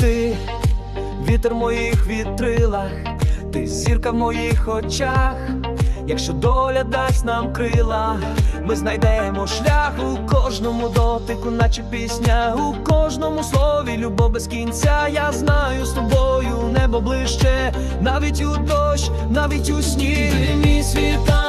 Ти вітер в моїх вітрилах, ти зірка в моїх очах. Якщо доля дасть нам крила, ми знайдемо шлях у кожному дотику, наче пісня, у кожному слові любов без кінця. Я знаю з тобою небо ближче, навіть у дощ, навіть у сніг. Ти мій світанок,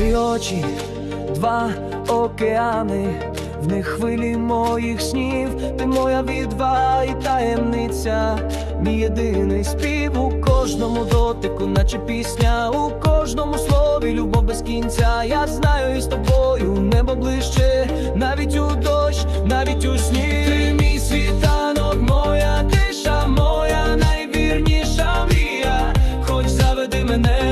мої очі, два океани, в них хвилі моїх снів, ти моя відва і таємниця, мій єдиний спів у кожному дотику, наче пісня, у кожному слові любов без кінця. Я знаю із тобою небо ближче, навіть у дощ, навіть у сні. Ти мій світанок, моя тиша, моя найвірніша мрія, хоч заведи мене.